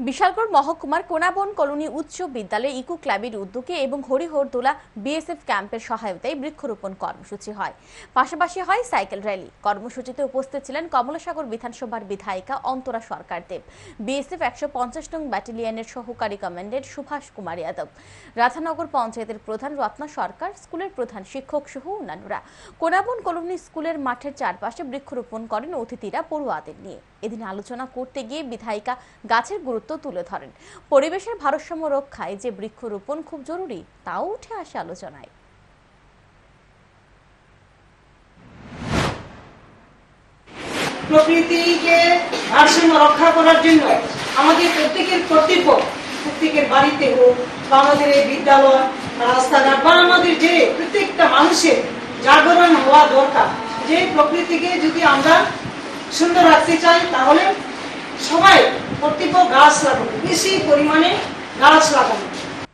বিশালগড় মহকুমার কোনাবন কলোনি উচ্চ বিদ্যালয়ে ইকো ক্লাবের উদ্যোগে এবং হরিহরদোলা বিএসএফ ক্যাম্পের সহায়তায় বৃক্ষরোপণ কর্মসূচি হয়। পাশাপাশি হয় সাইকেল র্যালি। কর্মসূচিতে উপস্থিত ছিলেন কমলাসাগর বিধানসভার বিধায়িকা অন্তরা সরকার দেব বিএসএফ একশো পঞ্চাশ নং ব্যাটালিয়নের সহকারী কমান্ডেন্ট সুভাষ কুমার যাদব। রাধানগর পঞ্চায়েতের প্রধান রত্না সরকার, স্কুলের প্রধান শিক্ষক সহ অন্যান্যরা। কোনাবন কলোনি স্কুলের মাঠের চারপাশে বৃক্ষরোপণ করেন অতিথিরা পড়ুয়াদের নিয়ে। এদিন আলোচনা করতে গিয়ে বিধায়িকা গাছের গুরুত্ব তুলে ধরেন। পরিবেশের ভারসাম্য রক্ষায় যে বৃক্ষরোপণ খুব জরুরি, তাও উঠে আসে আলোচনায়। প্রকৃতিকে ভারসাম্য রক্ষা করার জন্য আমাদের প্রত্যেকের কর্তব্য, প্রত্যেকের বাড়িতে হোক বা আমাদের এই বিদ্যালয় রাস্তাঘাট বা আমাদের যে প্রত্যেকটা মানুষের জাগরণ হওয়া দরকার, যে প্রকৃতিকে যদি আমরা সুন্দর রাখতে চাই, তাহলে গাছ লাগাবো। বেশি পরিমাণে গাছ লাগাবো।